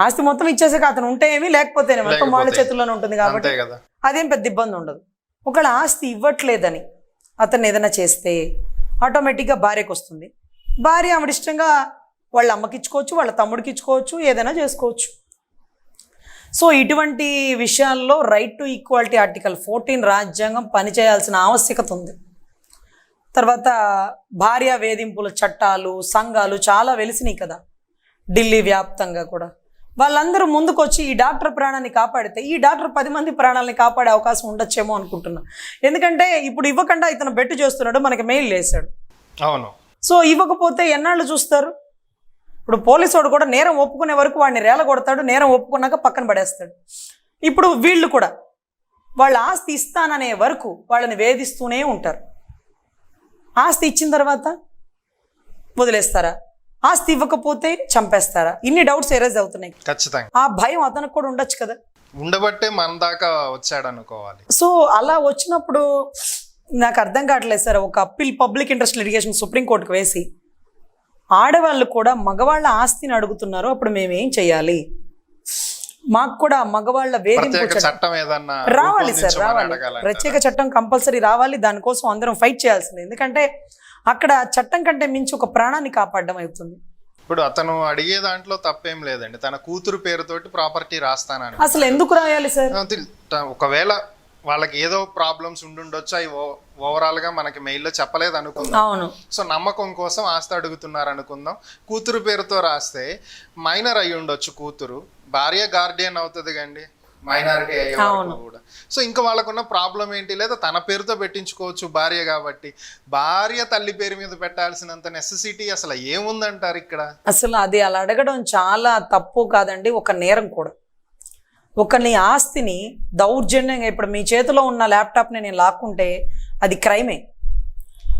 ఆస్తి మొత్తం ఇచ్చేసాక అతను ఉంటే ఏమి లేకపోతేనే మొత్తం వాళ్ళ. చేతుల్లోనే ఉంటుంది కాబట్టి అదేం పెద్ద ఇబ్బంది ఉండదు. ఒకవేళ ఆస్తి ఇవ్వట్లేదని అతను ఏదైనా చేస్తే ఆటోమేటిక్గా భార్యకు వస్తుంది. భార్య ఆవిడ ఇష్టంగా వాళ్ళ అమ్మకి ఇచ్చుకోవచ్చు వాళ్ళ తమ్ముడికి ఇచ్చుకోవచ్చు ఏదైనా చేసుకోవచ్చు. సో ఇటువంటి విషయాల్లో right to equality article fourteen రాజ్యాంగం పనిచేయాల్సిన ఆవశ్యకత ఉంది. తర్వాత భార్య వేధింపుల చట్టాలు సంఘాలు చాలా వెలిసినాయి కదా. ఢిల్లీ వ్యాప్తంగా కూడా. వాళ్ళందరూ ముందుకు వచ్చి ఈ డాక్టర్ ప్రాణాన్ని కాపాడితే ఈ డాక్టర్ పది మంది ప్రాణాలని కాపాడే అవకాశం ఉండొచ్చేమో అనుకుంటున్నా. ఎందుకంటే ఇప్పుడు ఇవ్వకుండా ఇతను బెట్టు చేస్తున్నాడు మనకి మెయిల్ వేశాడు అవును. సో ఇవ్వకపోతే ఎన్నాళ్ళు చూస్తారు? ఇప్పుడు పోలీసు వాడు కూడా నేరం ఒప్పుకునే వరకు వాడిని రేల కొడతాడు నేరం ఒప్పుకున్నాక పక్కన పడేస్తాడు. ఇప్పుడు వీళ్ళు కూడా వాళ్ళ ఆస్తి ఇస్తాననే వరకు వాళ్ళని వేధిస్తూనే ఉంటారు. ఆస్తి ఇచ్చిన తర్వాత వదిలేస్తారా? ఆస్తి ఇవ్వకపోతే చంపేస్తారా? ఇన్ని డౌట్స్ ఎరేజ్ అవుతున్నాయి. ఖచ్చితంగా. ఆ భయం అతనికి కూడా ఉండొచ్చు కదా? ఉండబట్టే మన దాకా వచ్చాడు అనుకోవాలి సో అలా వచ్చినప్పుడు నాకు అర్థం కావట్లేదు సార్. ఒక అప్పీల్ పబ్లిక్ ఇంట్రెస్ట్ లిటిగేషన్ సుప్రీంకోర్టుకు వేసి ఆడవాళ్ళు కూడా మగవాళ్ళ ఆస్తిని అడుగుతున్నారు అప్పుడు మేము ఏం చేయాలి మాకు కూడా మగవాళ్ళ వేధింపు రావాలి సార్ రావాలి? ప్రత్యేక చట్టం కంపల్సరీ రావాలి దానికోసం అందరం ఫైట్ చేయాల్సింది. ఎందుకంటే అక్కడ చట్టం కంటే మించి ఒక ప్రాణాన్ని కాపాడడం అవుతుంది. ఇప్పుడు అతను అడిగే దాంట్లో తప్పేం లేదండి. తన కూతురు పేరుతోటి ప్రాపర్టీ రాస్తానని. అసలు ఎందుకు రాయాలి సార్? ఒకవేళ వాళ్ళకి ఏదో ప్రాబ్లమ్స్ ఉండుండొచ్చు అవి ఓవరాల్గా మనకి మెయిల్లో చెప్పలేదు అనుకుందాం. అవును. సో నమ్మకం కోసం ఆస్తి అడుగుతున్నారు అనుకుందాం. కూతురు పేరుతో రాస్తే మైనర్ అయి ఉండొచ్చు కూతురు. భార్య గార్డియన్ అవుతుంది కండి. మైనారిటీ అయ్యే కూడా. సో ఇంకా వాళ్ళకున్న ప్రాబ్లం ఏంటి? లేదా తన పేరుతో పెట్టించుకోవచ్చు భార్య కాబట్టి. భార్య తల్లి పేరు మీద పెట్టాల్సినంత నెసెసిటీ అసలు ఏముందంటారు ఇక్కడ? అసలు అది అలా అడగడం చాలా తప్పు కాదండి. ఒక నేరం కూడా. ఒకరిని ఆస్తిని దౌర్జన్యంగా ఇప్పుడు మీ చేతిలో ఉన్న ల్యాప్టాప్ని నేను లాక్కుంటే అది క్రైమే.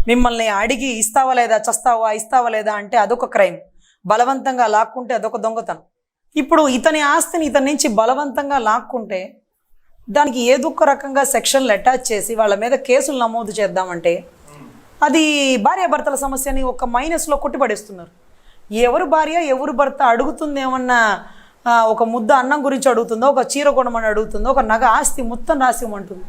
మిమ్మల్ని అడిగి ఇస్తావా లేదా చస్తావా ఇస్తావా లేదా అంటే అదొక క్రైమ్. బలవంతంగా లాక్కుంటే అదొక దొంగతనం. ఇప్పుడు ఇతని ఆస్తిని ఇతని నుంచి బలవంతంగా లాక్కుంటే దానికి ఏదో ఒక రకంగా సెక్షన్లు అటాచ్ చేసి వాళ్ళ మీద కేసులు నమోదు చేద్దామంటే అది భార్యాభర్తల సమస్యని ఒక మైనస్లో కొట్టిపడేస్తున్నారు. ఎవరు భార్య ఎవరు భర్త అడుగుతుంది ఏమన్నా ఒక ముద్ద అన్నం గురించి అడుగుతుందో ఒక చీర కొనమని అడుగుతుందో ఒక నగ ఆస్తి మొత్తం రాసిమంటుంది